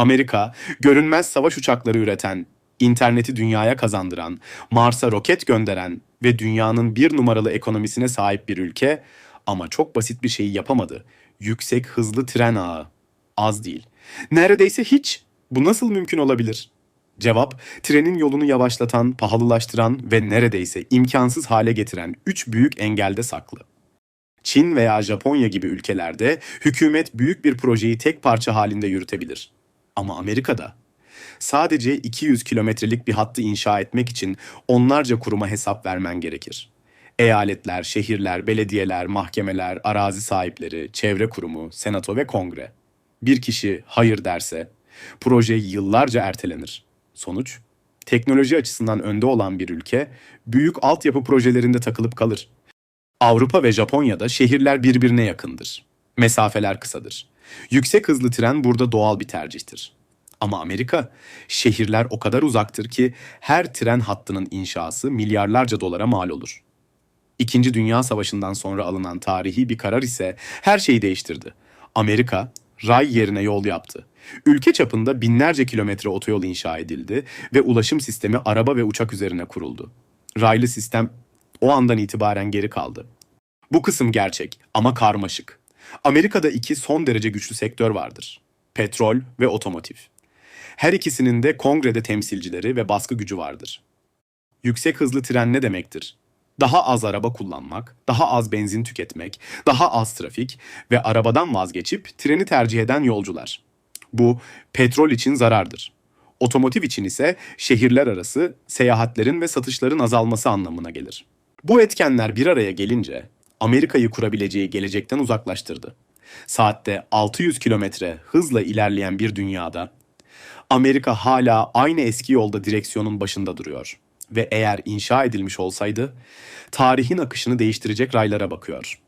Amerika, görünmez savaş uçakları üreten, interneti dünyaya kazandıran, Mars'a roket gönderen ve dünyanın bir numaralı ekonomisine sahip bir ülke ama çok basit bir şeyi yapamadı. Yüksek hızlı tren ağı. Az değil. Neredeyse hiç. Bu nasıl mümkün olabilir? Cevap, trenin yolunu yavaşlatan, pahalılaştıran ve neredeyse imkansız hale getiren üç büyük engelde saklı. Çin veya Japonya gibi ülkelerde hükümet büyük bir projeyi tek parça halinde yürütebilir. Ama Amerika'da sadece 200 kilometrelik bir hattı inşa etmek için onlarca kuruma hesap vermen gerekir. Eyaletler, şehirler, belediyeler, mahkemeler, arazi sahipleri, çevre kurumu, senato ve kongre. Bir kişi hayır derse proje yıllarca ertelenir. Sonuç teknoloji açısından önde olan bir ülke büyük altyapı projelerinde takılıp kalır. Avrupa ve Japonya'da şehirler birbirine yakındır. Mesafeler kısadır. Yüksek hızlı tren burada doğal bir tercihtir. Ama Amerika, şehirler o kadar uzaktır ki her tren hattının inşası milyarlarca dolara mal olur. İkinci Dünya Savaşı'ndan sonra alınan tarihi bir karar ise her şeyi değiştirdi. Amerika, ray yerine yol yaptı. Ülke çapında binlerce kilometre otoyol inşa edildi ve ulaşım sistemi araba ve uçak üzerine kuruldu. Raylı sistem o andan itibaren geri kaldı. Bu kısım gerçek ama karmaşık. Amerika'da iki son derece güçlü sektör vardır. Petrol ve otomotiv. Her ikisinin de kongrede temsilcileri ve baskı gücü vardır. Yüksek hızlı tren ne demektir? Daha az araba kullanmak, daha az benzin tüketmek, daha az trafik ve arabadan vazgeçip treni tercih eden yolcular. Bu petrol için zarardır. Otomotiv için ise şehirler arası seyahatlerin ve satışların azalması anlamına gelir. Bu etkenler bir araya gelince Amerika'yı kurabileceği gelecekten uzaklaştırdı. Saatte 600 kilometre hızla ilerleyen bir dünyada Amerika hala aynı eski yolda direksiyonun başında duruyor ve eğer inşa edilmiş olsaydı tarihin akışını değiştirecek raylara bakıyor.